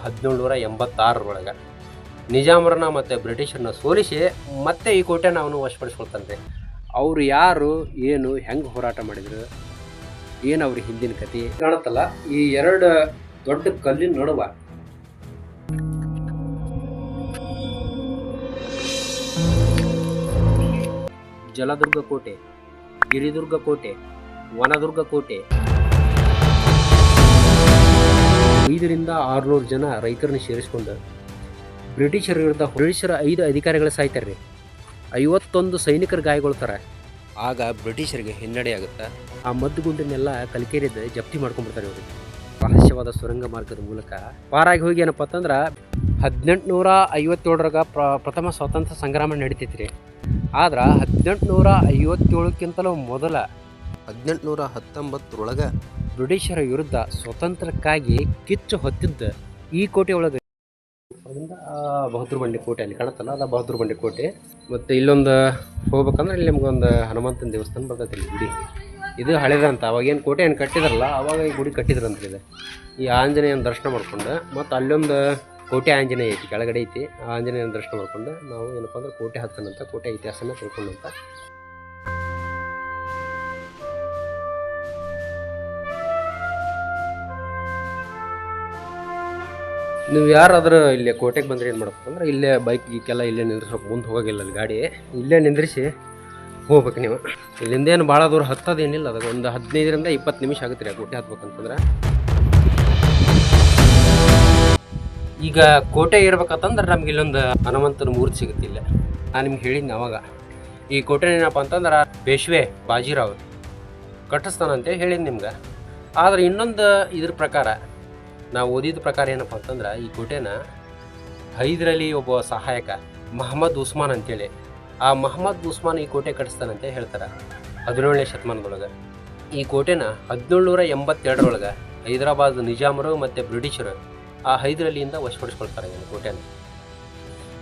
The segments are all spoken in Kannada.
ಹದಿನೇಳು ನೂರ ಎಂಬತ್ತಾರರೊಳಗೆ ನಿಜಾಮರನ್ನ ಮತ್ತು ಬ್ರಿಟಿಷರನ್ನ ಸೋಲಿಸಿ ಮತ್ತೆ ಈ ಕೋಟೆನ ಅವನು ವಶಪಡಿಸ್ಕೊಳ್ತಂತೆ ಅವರು ಯಾರು, ಏನು, ಹೆಂಗೆ ಹೋರಾಟ ಮಾಡಿದ್ರು, ಏನು ಅವ್ರ ಹಿಂದಿನ ಕತೆ ಕಾಣುತ್ತಲ್ಲ? ಈ ಎರಡು ದೊಡ್ಡ ಕಲ್ಲಿನ ನಡುವ. ಜಲದುರ್ಗ ಕೋಟೆ, ಗಿರಿದುರ್ಗ ಕೋಟೆ, ವನದುರ್ಗ ಕೋಟೆ ಐದರಿಂದ ಆರುನೂರು ಜನ ರೈತರನ್ನ ಸೇರಿಸ್ಕೊಂಡು ಬ್ರಿಟಿಷರ ವಿರುದ್ಧ ಬ್ರಿಟಿಷರ ಐದು ಅಧಿಕಾರಿಗಳು ಸಾಯ್ತಾರೆ ಐವತ್ತೊಂದು ಸೈನಿಕರು ಗಾಯಗೊಳ್ತಾರೆ. ಆಗ ಬ್ರಿಟಿಷರಿಗೆ ಹಿನ್ನಡೆ ಆಗುತ್ತೆ. ಆ ಮದ್ದುಗುಂಡನ್ನೆಲ್ಲ ಕಲಿಕೇರಿದ ಜಪ್ತಿ ಮಾಡ್ಕೊಂಡ್ಬಿಡ್ತಾರೆ ಇವರು. ರಹಸ್ಯವಾದ ಸುರಂಗ ಮಾರ್ಗದ ಮೂಲಕ ಪಾರಾಗಿ ಹೋಗಿ ಏನಪ್ಪ ಅಂತಂದ್ರೆ ಹದಿನೆಂಟುನೂರ ಐವತ್ತೇಳರಾಗ ಪ್ರ, ಪ್ರಥಮ ಸ್ವಾತಂತ್ರ್ಯ ಸಂಗ್ರಾಮ ನಡೀತೈತ್ರಿ. ಆದ್ರೆ ಹದಿನೆಂಟುನೂರ ಐವತ್ತೇಳಕ್ಕಿಂತಲೂ ಮೊದಲ ಹದಿನೆಂಟುನೂರ ಹತ್ತೊಂಬತ್ತರೊಳಗೆ ಬ್ರಿಟಿಷರ ವಿರುದ್ಧ ಸ್ವತಂತ್ರಕ್ಕಾಗಿ ಕಿಚ್ಚು ಹೊತ್ತಿದ್ದ ಈ ಕೋಟೆ ಒಳಗೆ. ಅದರಿಂದ ಬಹದ್ದೂರು ಬಂಡೆ ಕೋಟೆ ಅಲ್ಲಿ ಕಾಣುತ್ತಲ್ಲ, ಅದ ಬಹದ್ರಬಂಡಿ ಬಂಡೆ ಕೋಟೆ. ಮತ್ತು ಇಲ್ಲೊಂದು ಹೋಗ್ಬೇಕಂದ್ರೆ ಇಲ್ಲಿ ನಿಮ್ಗೊಂದು ಹನುಮಂತನ ದೇವಸ್ಥಾನ ಬರ್ತೈತೆ ಇಲ್ಲಿ, ಗುಡಿ. ಇದು ಹಳೇದಂತ ಅವಾಗೇನು ಕೋಟೆ ಏನು ಕಟ್ಟಿದ್ರಲ್ಲ, ಅವಾಗ ಈ ಗುಡಿ ಕಟ್ಟಿದ್ರಂತ ಇದೆ ಈ ಆಂಜನೇಯನ ದರ್ಶನ ಮಾಡ್ಕೊಂಡು, ಮತ್ತು ಅಲ್ಲೊಂದು ಕೋಟೆ ಆಂಜನೇಯ ಐತಿ, ಕೆಳಗಡೆ ಐತಿ ಆಂಜನೇಯನ ದರ್ಶನ ಮಾಡ್ಕೊಂಡು ನಾವು ಏನಪ್ಪ ಅಂದ್ರೆ ಕೋಟೆ ಹತ್ತನಂತ, ಕೋಟೆ ಇತಿಹಾಸನ ತಿಳ್ಕೊಂಡಂತ ನೀವು ಯಾರಾದರೂ ಇಲ್ಲೇ ಕೋಟೆಗೆ ಬಂದ್ರೆ ಏನು ಮಾಡಬೇಕು? ಅಂದ್ರೆ ಇಲ್ಲೇ ಬೈಕ್ ಗೀಕೆಲ್ಲ ಇಲ್ಲೇ ನಿಂದ್ರಿಸೋಕೆ ಮುಂದೆ ಹೋಗೋಗಿಲ್ಲ ಅಲ್ಲಿ ಗಾಡಿ. ಇಲ್ಲೇ ನಿಂದ್ರಿಸಿ ಹೋಗ್ಬೇಕು ನೀವು. ಇಲ್ಲಿಂದ ಏನು ಭಾಳ ದೂರ ಹತ್ತೋದೇನಿಲ್ಲ. ಅದಕ್ಕೆ ಒಂದು ಹದಿನೈದರಿಂದ ಇಪ್ಪತ್ತು ನಿಮಿಷ ಆಗುತ್ತೆ ರೀ ಕೋಟೆ ಹತ್ಬೇಕಂತಂದ್ರೆ. ಈಗ ಕೋಟೆ ಇರ್ಬೇಕಂತಂದ್ರೆ ನಮ್ಗೆ ಇಲ್ಲೊಂದು ಹನುಮಂತನ ಮೂರ್ತಿ ಸಿಗುತ್ತೆ ಇಲ್ಲೇ. ನಾನು ನಿಮ್ಗೆ ಹೇಳಿದ್ನ ಅವಾಗ. ಈ ಕೋಟೆ ಏನಪ್ಪ ಅಂತಂದ್ರೆ ಪೇಶ್ವೆ ಬಾಜಿರಾವ್ ಕಟ್ಟಿಸ್ತಾನಂತೆ ಹೇಳಿದ್ದು ನಿಮ್ಗೆ. ಆದರೆ ಇನ್ನೊಂದು ಇದ್ರ ಪ್ರಕಾರ ನಾವು ಓದಿದ ಪ್ರಕಾರ ಏನಪ್ಪ ಅಂತಂದ್ರೆ, ಈ ಕೋಟೆನ ಹೈದ್ರಲಿ ಒಬ್ಬ ಸಹಾಯಕ ಮಹಮ್ಮದ್ ಉಸ್ಮಾನ್ ಅಂತೇಳಿ. ಆ ಮಹಮ್ಮದ್ ಉಸ್ಮಾನ್ ಈ ಕೋಟೆ ಕಟ್ಟಿಸ್ತಾನಂತೆ ಹೇಳ್ತಾರೆ, ಹದಿನೇಳನೇ ಶತಮಾನದೊಳಗೆ. ಈ ಕೋಟೆನ ಹದಿನೇಳುನೂರ ಎಂಬತ್ತೆರಡರೊಳಗೆ ಹೈದರಾಬಾದ್ ನಿಜಾಮರು ಮತ್ತು ಬ್ರಿಟಿಷರು ಆ ಹೈದ್ರಲಿಯಿಂದ ವಶಪಡಿಸ್ಕೊಳ್ತಾರೆ ಈ ಕೋಟೆನ.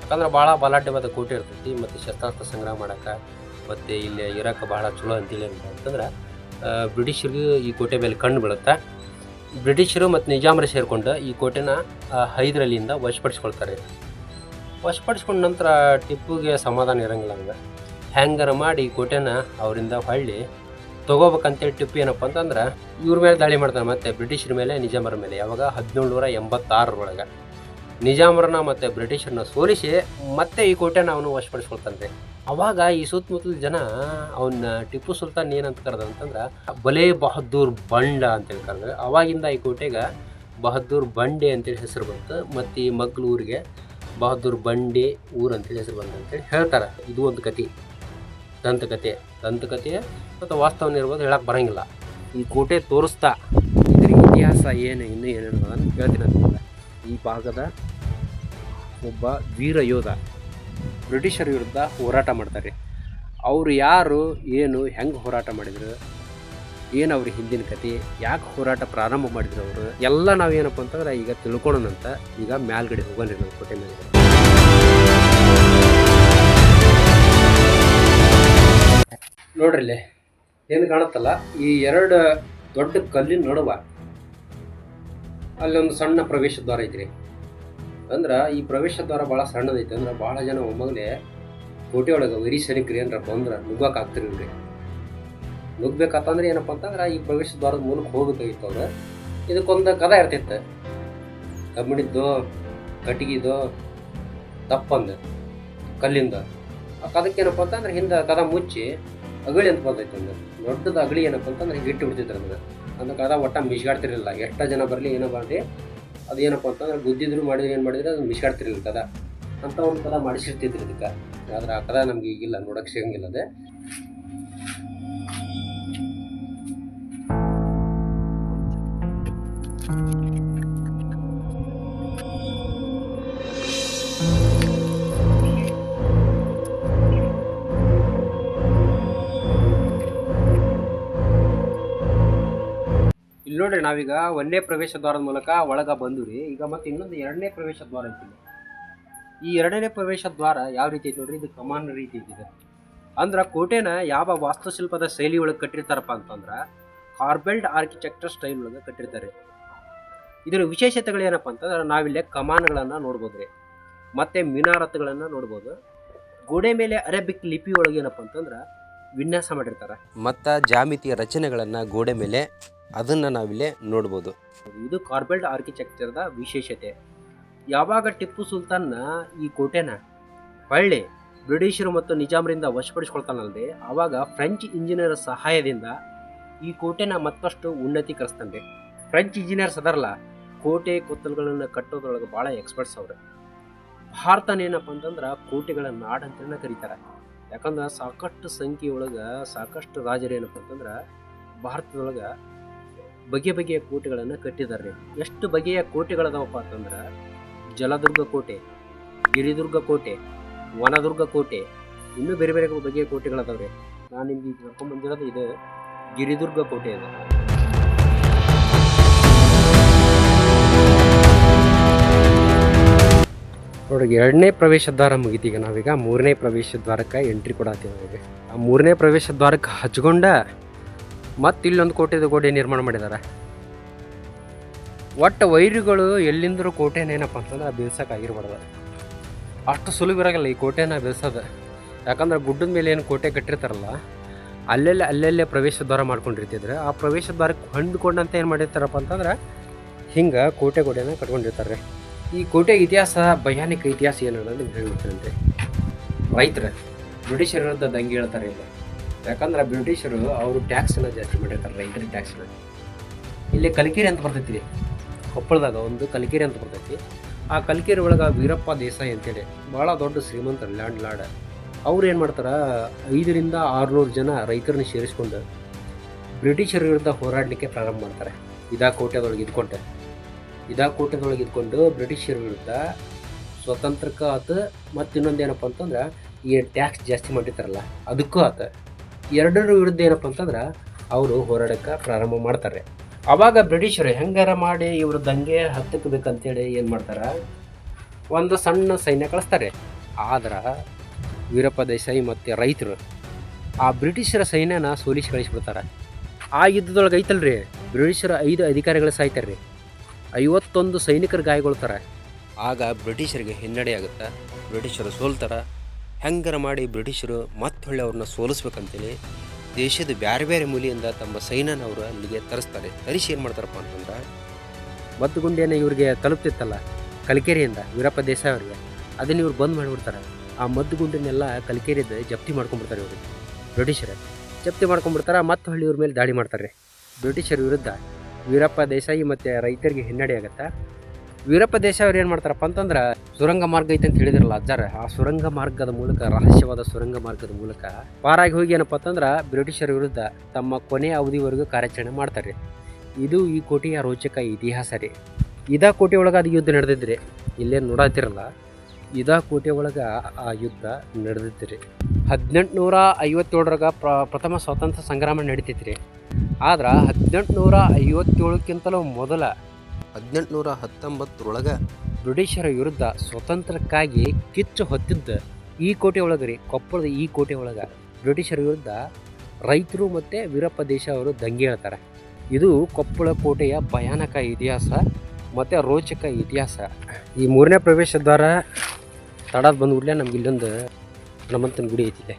ಯಾಕಂದ್ರೆ ಭಾಳ ಬಲಾಢ್ಯವಾದ ಕೋಟೆ ಇರ್ತೈತಿ, ಮತ್ತು ಶಸ್ತ್ರಾಸ್ತ್ರ ಸಂಗ್ರಹ ಮಾಡೋಕೆ, ಮತ್ತು ಇಲ್ಲಿ ಇರೋಕೆ ಭಾಳ ಚಲೋ ಅಂತೇಳಿ ಅಂತಂದ್ರೆ ಬ್ರಿಟಿಷರಿಗೆ ಈ ಕೋಟೆ ಮೇಲೆ ಕಣ್ಣು ಬೀಳುತ್ತೆ ಬ್ರಿಟಿಷರು ಮತ್ತು ನಿಜಾಮರು ಸೇರಿಕೊಂಡು ಈ ಕೋಟೆನ ಹೈದರಲಿಯಿಂದ ವಶಪಡಿಸ್ಕೊಳ್ತಾರೆ. ವಶಪಡಿಸ್ಕೊಂಡ ನಂತರ ಟಿಪ್ಪುಗೆ ಸಮಾಧಾನ ಇರೋಂಗಿಲ್ಲ ಹಂಗೆ. ಹ್ಯಾಂಗರ ಮಾಡಿ ಈ ಕೋಟೆನ ಅವರಿಂದ ಹೊಳ್ಳಿ ತೊಗೋಬೇಕಂತೇಳಿ ಟಿಪ್ಪು ಏನಪ್ಪ ಅಂತಂದ್ರೆ, ಇವ್ರ ಮೇಲೆ ದಾಳಿ ಮಾಡ್ತಾರೆ ಮತ್ತೆ ಬ್ರಿಟಿಷರ ಮೇಲೆ, ನಿಜಾಮರ ಮೇಲೆ. ಯಾವಾಗ? ಹದಿನೇಳು ನೂರ ಎಂಬತ್ತಾರರೊಳಗೆ. ನಿಜಾಮರನ್ನ ಮತ್ತು ಬ್ರಿಟಿಷರನ್ನ ಸೋಲಿಸಿ ಮತ್ತೆ ಈ ಕೋಟೆನ ಅವನು ವಶಪಡಿಸ್ಕೊಳ್ತಾನೆ. ಅವಾಗ ಈ ಸುತ್ತಮುತ್ತಲ ಜನ ಅವನ್ನ ಟಿಪ್ಪು ಸುಲ್ತಾನ್ ಏನಂತ ಕರೆದ ಅಂತಂದ್ರೆ, ಬಲೇ ಬಹದ್ದೂರ್ ಬಂಡ ಅಂತೇಳಿ ಕರೆದ್ರೆ. ಅವಾಗಿಂದ ಈ ಕೋಟೆಗೆ ಬಹದ್ದೂರ್ ಬಂಡೆ ಅಂತೇಳಿ ಹೆಸರು ಬಂತು. ಮತ್ತು ಈ ಮಗ್ಳೂರಿಗೆ ಬಹದ್ದೂರ್ ಬಂಡೆ ಊರು ಅಂತೇಳಿ ಹೆಸರು ಬಂತು ಅಂತೇಳಿ ಹೇಳ್ತಾರೆ. ಇದು ಒಂದು ಕತೆ ದಂತಕತೆ ದಂತಕತೆ ಮತ್ತು ವಾಸ್ತವನ ಇರ್ಬೋದು ಹೇಳಕ್ಕೆ ಬರಂಗಿಲ್ಲ. ಈ ಕೋಟೆ ತೋರಿಸ್ತಾ ಇದ್ರ ಇತಿಹಾಸ ಏನು, ಇನ್ನೂ ಏನೇನು ಹೇಳ್ತೀನಿ ಅಂತ. ಈ ಭಾಗದ ಒಬ್ಬ ವೀರ ಯೋಧ. ಬ್ರಿಟಿಷರ ವಿರುದ್ಧ ಹೋರಾಟ ಮಾಡ್ತಾರೆ. ಅವರು ಯಾರು, ಏನು, ಹೆಂಗೆ ಹೋರಾಟ ಮಾಡಿದ್ರು, ಏನು ಅವ್ರ ಹಿಂದಿನ ಕತೆ ಯಾಕೆ ಹೋರಾಟ ಪ್ರಾರಂಭ ಮಾಡಿದ್ರು ಅವರು, ಎಲ್ಲ ನಾವೇನಪ್ಪ ಅಂತಂದ್ರೆ ಈಗ ತಿಳ್ಕೊಳ್ಳೋಣಂತ ಈಗ ಮ್ಯಾಲ್ಗಡೆ ಹೋಗೋಣ ನಾವು ಕೋಟೆ ಮೇಲೆ ನೋಡ್ರಿ ಏನು ಕಾಣುತ್ತಲ್ಲ, ಈ ಎರಡು ದೊಡ್ಡ ಕಲ್ಲಿನ ನಡುವ ಅಲ್ಲೊಂದು ಸಣ್ಣ ಪ್ರವೇಶ ದ್ವಾರ ಐತ್ರಿ. ಅಂದ್ರೆ ಈ ಪ್ರವೇಶ ದ್ವಾರ ಭಾಳ ಸಣ್ಣದೈತೆ ಅಂದ್ರೆ ಭಾಳ ಜನ ಒಮ್ಮಗಲೇ ಕೋಟೆ ಒಳಗೆ ವರಿ ಸೈನಿಕರು ಏನಾರ ಬಂದ್ರೆ ನುಗ್ಗಕ್ಕೆ ಆಗ್ತಿರಲ್ರಿ ನುಗ್ಬೇಕಾತಂದ್ರೆ ಏನಪ್ಪ ಅಂತಂದ್ರೆ ಈ ಪ್ರವೇಶ ದ್ವಾರದ ಮೂಲಕ ಹೋಗ್ಬೇಕಾಗಿತ್ತು ಅವ್ರು. ಇದಕ್ಕೊಂದು ಕದ ಇರ್ತಿತ್ತು. ಕಬ್ಬಿಣಿದ್ದು ಕಟ್ಟಿಗೆದು ತಪ್ಪಂದು, ಕಲ್ಲಿಂದ. ಆ ಕದಕ್ಕೆ ಏನಪ್ಪ ಅಂತಂದ್ರೆ ಹಿಂದೆ ಕದ ಮುಚ್ಚಿ ಅಗಳಿ ಅಂತ ಬಂದೈತೆ ಅಂದ್ರೆ. ದೊಡ್ಡದ ಅಗಳಿ ಏನಪ್ಪ ಅಂತಂದ್ರೆ ಹಿಂಗೆ ಇಟ್ಟು ಬಿಡ್ತಿದ್ರು ಅಂದ್ರೆ. ಅಂದ್ರೆ ಕದ ಒಟ್ಟ ಮಿಸ್ಗಾಡ್ತಿರಲಿಲ್ಲ ಎಷ್ಟು ಜನ ಬರಲಿ, ಏನೋ ಬರಲಿ. ಅದು ಏನಪ್ಪ ಅಂತಂದ್ರೆ ಗುದ್ದಿದ್ರು ಮಾಡಿದ್ರೆ, ಏನು ಮಾಡಿದ್ರೆ ಅದು ಮಿಸ್ಗಾಡ್ತಿರಲಿಲ್ಲ ಕದ. ಅಂತ ಒಂದು ಕದ ಮಾಡಿಸಿರ್ತಿದ್ರು ಇದಕ್ಕೆ. ಆದ್ರೆ ಆ ಕದ ನಮ್ಗೆ ಈಗಿಲ್ಲ ನೋಡಕ್ಕೆ ಸಿಗಂಗಿಲ್ಲ ಅದೇ. ನೋಡ್ರಿ, ನಾವೀಗ ಒಂದನೇ ಪ್ರವೇಶ ದ್ವಾರದ ಮೂಲಕ ಒಳಗ ರೀ ಈಗ ಮತ್ತೆ ಇನ್ನೊಂದು ಎರಡನೇ ಪ್ರವೇಶ ದ್ವಾರ ಐತಿ. ಈ ಎರಡನೇ ಪ್ರವೇಶ ದ್ವಾರ ಯಾವ ರೀತಿ ಐತಿ ನೋಡ್ರಿ? ಇದು ಕಮಾನ್ ರೀತಿ ಐತಿದೆ ಅಂದ್ರೆ ಕೋಟೆನ ಯಾವ ವಾಸ್ತುಶಿಲ್ಪದ ಶೈಲಿ ಒಳಗೆ ಕಟ್ಟಿರ್ತಾರಪ್ಪ ಅಂತಂದ್ರೆ ಕಾರ್ಬೆಲ್ಡ್ ಆರ್ಕಿಟೆಕ್ಚರ್ ಸ್ಟೈಲ್ ಒಳಗೆ ಕಟ್ಟಿರ್ತಾರೆ. ಇದರ ವಿಶೇಷತೆಗಳು ಏನಪ್ಪ ಅಂತಂದ್ರೆ ನಾವಿಲ್ಲೇ ಕಮಾನ್ಗಳನ್ನು ನೋಡ್ಬೋದು ರೀ ಮತ್ತೆ ಮಿನಾರತ್ಗಳನ್ನು ನೋಡ್ಬೋದು. ಗೋಡೆ ಮೇಲೆ ಅರೇಬಿಕ್ ಲಿಪಿ ಒಳಗೆ ಏನಪ್ಪ ಅಂತಂದ್ರೆ ವಿನ್ಯಾಸ ಮಾಡಿರ್ತಾರೆ. ಮತ್ತು ಜಾಮಿತಿಯ ರಚನೆಗಳನ್ನು ಗೋಡೆ ಮೇಲೆ ಅದನ್ನು ನಾವಿಲ್ಲಿ ನೋಡ್ಬೋದು. ಇದು ಕಾರ್ಬೆಲ್ಡ್ ಆರ್ಕಿಟೆಕ್ಚರ್ದ ವಿಶೇಷತೆ. ಯಾವಾಗ ಟಿಪ್ಪು ಸುಲ್ತಾನ್ನ ಈ ಕೋಟೆನ ಹೊಳ್ಳಿ ಬ್ರಿಟಿಷರು ಮತ್ತು ನಿಜಾಮರಿಂದ ವಶಪಡಿಸ್ಕೊಳ್ತಾನಲ್ಲದೆ ಆವಾಗ ಫ್ರೆಂಚ್ ಇಂಜಿನಿಯರ್ ಸಹಾಯದಿಂದ ಈ ಕೋಟೆನ ಮತ್ತಷ್ಟು ಉನ್ನತೀಕರಿಸ್ತಾನೆ. ಫ್ರೆಂಚ್ ಇಂಜಿನಿಯರ್ಸ್ ಅದರಲ್ಲ ಕೋಟೆ ಕೊತ್ತಲುಗಳನ್ನು ಕಟ್ಟೋದ್ರೊಳಗೆ ಭಾಳ ಎಕ್ಸ್ಪರ್ಟ್ಸ್ ಅವರು. ಭಾರತನೇನಪ್ಪ ಅಂತಂದ್ರೆ ಕೋಟೆಗಳ ನಾಡು ಅಂತಲೇ ಕರೀತಾರೆ. ಯಾಕಂದ್ರೆ ಸಾಕಷ್ಟು ಸಂಖ್ಯೆಯೊಳಗೆ ಸಾಕಷ್ಟು ರಾಜರು ಏನಪ್ಪ ಅಂತಂದ್ರೆ ಭಾರತದೊಳಗೆ ಬಗೆ ಬಗೆಯ ಕೋಟೆಗಳನ್ನು ಕಟ್ಟಿದ್ದಾರೆ ಎಷ್ಟು ಬಗೆಯ ಕೋಟೆಗಳದಾವಪ್ಪ ಅಂತಂದ್ರೆ ಜಲದುರ್ಗ ಕೋಟೆ, ಗಿರಿದುರ್ಗ ಕೋಟೆ, ವನದುರ್ಗ ಕೋಟೆ, ಇನ್ನೂ ಬೇರೆ ಬೇರೆ ಬಗೆಯ ಕೋಟೆಗಳದಾವ್ರಿ. ನಾನು ನಿಮ್ಗೆ ಕರ್ಕೊಂಡ್ಬಂದಿರೋದು ಇದು ಗಿರಿದುರ್ಗ ಕೋಟೆ ಇದೆ. ನೋಡಿ ಎರಡನೇ ಪ್ರವೇಶ ದ್ವಾರ ಮುಗಿತೀಗ ನಾವೀಗ ಮೂರನೇ ಪ್ರವೇಶ ದ್ವಾರಕ್ಕೆ ಎಂಟ್ರಿ ಕೊಡತ್ತೀವಿ ನಾವೀಗ ಆ ಮೂರನೇ ಪ್ರವೇಶ ದ್ವಾರಕ್ಕೆ ಹಚ್ಕೊಂಡ ಮತ್ತೆ ಇಲ್ಲೊಂದು ಕೋಟೆದು ಗೋಡೆ ನಿರ್ಮಾಣ ಮಾಡಿದ್ದಾರೆ ಒಟ್ಟು ವೈರುಗಳು ಎಲ್ಲಿಂದರೂ ಕೋಟೆನ ಏನಪ್ಪ ಅಂತಂದ್ರೆ ಬೀಳ್ಸೋಕ್ಕಾಗಿರ್ಬಾರ್ದು ಅಷ್ಟು ಸುಲಭ ಇರೋಲ್ಲ ಈ ಕೋಟೆನ ಬೀಳ್ಸೋದು ಯಾಕಂದ್ರೆ ಗುಡ್ಡದ ಮೇಲೆ ಏನು ಕೋಟೆ ಕಟ್ಟಿರ್ತಾರಲ್ಲ, ಅಲ್ಲೆಲ್ಲ ಅಲ್ಲೆಲ್ಲೇ ಪ್ರವೇಶ ದ್ವಾರ ಮಾಡ್ಕೊಂಡಿರ್ತಿದ್ರೆ ಆ ಪ್ರವೇಶ ದ್ವಾರಕ್ಕೆ ಹೊಂದ್ಕೊಂಡಂತ ಏನು ಮಾಡಿರ್ತಾರಪ್ಪ ಅಂತಂದ್ರೆ ಹಿಂಗೆ ಕೋಟೆ ಗೋಡೆನ ಕಟ್ಕೊಂಡಿರ್ತಾರೆ. ಈ ಕೋಟೆ ಇತಿಹಾಸ ಭಯಾನಕ ಇತಿಹಾಸ ಏನು ಅನ್ನೋದು ನಿಮ್ಗೆ ರೈತರ, ಬ್ರಿಟಿಷರು ವಿರುದ್ಧ ದಂಗೆ ಹೇಳ್ತಾರೆ ಇಲ್ಲ. ಯಾಕಂದ್ರೆ ಬ್ರಿಟಿಷರು ಅವರು ಟ್ಯಾಕ್ಸನ್ನ ಜಾಸ್ತಿ ಮಾಡಿರ್ತಾರೆ ರೈತರ ಟ್ಯಾಕ್ಸ್ನ ಇಲ್ಲಿ ಕಲಿಕೆರೆ ಅಂತ ಬರ್ತೈತಿ. ಕೊಪ್ಪಳದಾಗ ಒಂದು ಕಲಿಕೆರೆ ಅಂತ ಬರ್ತೈತಿ. ಆ ಕಲಿಕೆರೆ ಒಳಗೆ ವೀರಪ್ಪ ದೇಸಾಯಿ ಅಂತೇಳಿ ಭಾಳ ದೊಡ್ಡ ಶ್ರೀಮಂತ ಲ್ಯಾಂಡ್ ಲಾರ್ಡ್. ಅವ್ರು ಏನು ಮಾಡ್ತಾರೆ? ಐದರಿಂದ ಆರುನೂರು ಜನ ರೈತರನ್ನ ಸೇರಿಸ್ಕೊಂಡು ಬ್ರಿಟಿಷರ ವಿರುದ್ಧ ಹೋರಾಡಲಿಕ್ಕೆ ಪ್ರಾರಂಭ ಮಾಡ್ತಾರೆ. ಇದಾ ಕೋಟೆದೊಳಗೆ ಇದ್ಕೊಂಡೆ. ಇದ್ಕೊಂಡು ಬ್ರಿಟಿಷರ ವಿರುದ್ಧ ಸ್ವತಂತ್ರಕ್ಕೆ ಆತ, ಮತ್ತು ಇನ್ನೊಂದು ಏನಪ್ಪ ಅಂತಂದ್ರೆ ಈ ಟ್ಯಾಕ್ಸ್ ಜಾಸ್ತಿ ಮಾಡಿರ್ತಾರಲ್ಲ, ಅದಕ್ಕೂ ಆತ. ಎರಡರ ವಿರುದ್ಧ ಏನಪ್ಪ ಅಂತಂದ್ರೆ ಅವರು ಹೋರಾಡಕ್ಕೆ ಪ್ರಾರಂಭ ಮಾಡ್ತಾರೆ. ಆವಾಗ ಬ್ರಿಟಿಷರು ಹೆಂಗಾರ ಮಾಡಿ ಇವರು ದಂಗೆ ಹತ್ತಕ್ಕಬೇಕಂತೇಳಿ ಏನು ಮಾಡ್ತಾರೆ? ಒಂದು ಸಣ್ಣ ಸೈನ್ಯ ಕಳಿಸ್ತಾರೆ. ಆದ್ರೆ ವೀರಪ್ಪ ದೇಸಾಯಿ ಮತ್ತು ರೈತರು ಆ ಬ್ರಿಟಿಷರ ಸೈನ್ಯನ ಸೋಲಿಸಿ ಕಳಿಸ್ಬಿಡ್ತಾರೆ. ಆ ಯುದ್ಧದೊಳಗೆ ಐತಲ್ರಿ, ಬ್ರಿಟಿಷರ ಐದು ಅಧಿಕಾರಿಗಳು ಸಾಯ್ತಾರೆ ರೀ ಐವತ್ತೊಂದು ಸೈನಿಕರು ಗಾಯಗೊಳ್ತಾರೆ ಆಗ ಬ್ರಿಟಿಷರಿಗೆ ಹಿನ್ನಡೆ ಆಗುತ್ತೆ. ಬ್ರಿಟಿಷರು ಸೋಲ್ತಾರೆ. ಹೆಂಗಾರ ಮಾಡಿ ಬ್ರಿಟಿಷರು ಮತ್ತೊಳ್ಳೆ ಅವ್ರನ್ನ ಸೋಲಿಸ್ಬೇಕಂತೇಳಿ ದೇಶದ ಬೇರೆ ಬೇರೆ ಮೂಲೆಯಿಂದ ತಮ್ಮ ಸೈನ್ಯನ ಅವರು ಅಲ್ಲಿಗೆ ತರಿಸ್ತಾರೆ. ತರಿಸಿ ಏನು ಮಾಡ್ತಾರಪ್ಪ ಅಂತಂದ್ರೆ ಮದ್ದುಗುಂಡಿಯನ್ನು ಇವ್ರಿಗೆ ತಲುಪ್ತಿತ್ತಲ್ಲ ಕಲಿಕೆರೆಯಿಂದ ವೀರಪ್ಪ ದೇಸಾಯಿ ಅವರಿಗೆ. ಅದನ್ನು ಇವ್ರು ಬಂದ್ ಮಾಡಿಬಿಡ್ತಾರೆ. ಆ ಮದ್ದುಗುಂಡಿನೆಲ್ಲ ಕಲಿಕೆರೆದ ಜಪ್ತಿ ಮಾಡ್ಕೊಂಡ್ಬಿಡ್ತಾರೆ ಇವರು. ಬ್ರಿಟಿಷರು. ಜಪ್ತಿ ಮಾಡ್ಕೊಂಡ್ಬಿಡ್ತಾರೆ ಮತ್ತೆ ಹೊಳ್ಳಿ ಇವ್ರ ಮೇಲೆ ದಾಳಿ ಮಾಡ್ತಾರೆ. ಬ್ರಿಟಿಷರ ವಿರುದ್ಧ ವೀರಪ್ಪ ದೇಸಾಯಿ ಮತ್ತು ರೈತರಿಗೆ ಹಿನ್ನಡೆ ಆಗುತ್ತೆ? ವೀರಪ್ಪ ದೇಸಾಯಿ ಅವ್ರು ಏನು ಮಾಡ್ತಾರಪ್ಪ ಅಂತಂದ್ರೆ, ಸುರಂಗ ಮಾರ್ಗ ಐತೆ ಅಂತ ಹೇಳಿದ್ರಲ್ಲ ಅಜ್ಜಾರ, ಆ ಸುರಂಗ ಮಾರ್ಗದ ಮೂಲಕ, ರಹಸ್ಯವಾದ ಸುರಂಗ ಮಾರ್ಗದ ಮೂಲಕ ಪಾರಾಗಿ ಹೋಗಿ ಏನಪ್ಪ ಅಂತಂದ್ರೆ, ಬ್ರಿಟಿಷರ ವಿರುದ್ಧ ತಮ್ಮ ಕೊನೆಯ ಅವಧಿವರೆಗೂ ಕಾರ್ಯಾಚರಣೆ ಮಾಡ್ತಾರೆ ಇದು ಈ ಕೋಟೆಯ ರೋಚಕ ಇತಿಹಾಸ ರೀ. ಇದಾ ಕೋಟೆ ಒಳಗೆ ಅದು ಯುದ್ಧ ನಡೆದಿದ್ರಿ ಇಲ್ಲೇನು ನೋಡತ್ತಿರಲ್ಲ ಇದಾ ಕೋಟೆ ಒಳಗೆ ಆ ಯುದ್ಧ ನಡೆದಿದ್ರಿ ಹದಿನೆಂಟುನೂರ ಐವತ್ತೇಳರಾಗ ಪ್ರ, ಪ್ರಥಮ ಸ್ವಾತಂತ್ರ್ಯ ಸಂಗ್ರಾಮ ನಡೀತೈತ್ರಿ ಆದ್ರೆ ಹದಿನೆಂಟುನೂರ ಐವತ್ತೇಳಕ್ಕಿಂತಲೂ ಮೊದಲ ಹದಿನೆಂಟುನೂರ ಹತ್ತೊಂಬತ್ತರೊಳಗೆ ಬ್ರಿಟಿಷರ ವಿರುದ್ಧ ಸ್ವತಂತ್ರಕ್ಕಾಗಿ ಕಿಚ್ಚು ಹೊತ್ತಿದ್ದ ಈ ಕೋಟೆ ಒಳಗೆ ರೀ ಕೊಪ್ಪಳದ ಈ ಕೋಟೆ ಒಳಗೆ ಬ್ರಿಟಿಷರ ವಿರುದ್ಧ ರೈತರು ಮತ್ತು ವೀರಪ್ಪ ದೇಶ ಅವರು ದಂಗೆ ಹೇಳ್ತಾರೆ. ಇದು ಕೊಪ್ಪಳ ಕೋಟೆಯ ಭಯಾನಕ ಇತಿಹಾಸ ಮತ್ತು ರೋಚಕ ಇತಿಹಾಸ. ಈ ಮೂರನೇ ಪ್ರವೇಶ ದ್ವಾರ ತಡದ ಬಂದ್ಬಿಡ್ಲೆ ನಮ್ಗೆ ಇಲ್ಲೊಂದು ಹನುಮಂತನ ಗುಡಿ ಐತಿದೆ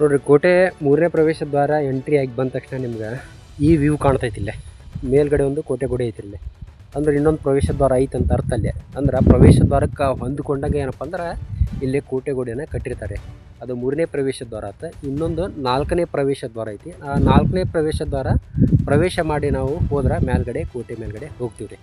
ನೋಡ್ರಿ, ಕೋಟೆ ಮೂರನೇ ಪ್ರವೇಶ ದ್ವಾರ ಎಂಟ್ರಿ ಆಗಿ ಬಂದ ತಕ್ಷಣ ನಿಮ್ಗೆ ಈ ವ್ಯೂ ಕಾಣ್ತೈತಿ ಇಲ್ಲೇ. ಮೇಲ್ಗಡೆ ಒಂದು ಕೋಟೆ ಗುಡಿ ಐತಿ ಇಲ್ಲೇ. ಅಂದ್ರೆ ಇನ್ನೊಂದು ಪ್ರವೇಶ ದ್ವಾರ ಐತೆ ಅಂತ ಅರ್ಥ ಅಲ್ಲೇ. ಅಂದ್ರೆ ಪ್ರವೇಶ ದ್ವಾರಕ್ಕೆ ಹೊಂದಿಕೊಂಡಾಗ ಏನಪ್ಪ ಅಂದ್ರೆ ಇಲ್ಲೇ ಕೋಟೆ ಗುಡಿಯನ್ನು ಕಟ್ಟಿರ್ತಾರೆ. ಅದು ಮೂರನೇ ಪ್ರವೇಶ ದ್ವಾರ ಆತ. ಇನ್ನೊಂದು ನಾಲ್ಕನೇ ಪ್ರವೇಶ ದ್ವಾರ ಐತಿ. ಆ ನಾಲ್ಕನೇ ಪ್ರವೇಶ ದ್ವಾರ ಪ್ರವೇಶ ಮಾಡಿ ನಾವು ಹೋದ್ರೆ ಮೇಲ್ಗಡೆ, ಕೋಟೆ ಮೇಲ್ಗಡೆ ಹೋಗ್ತೀವಿ ರೀ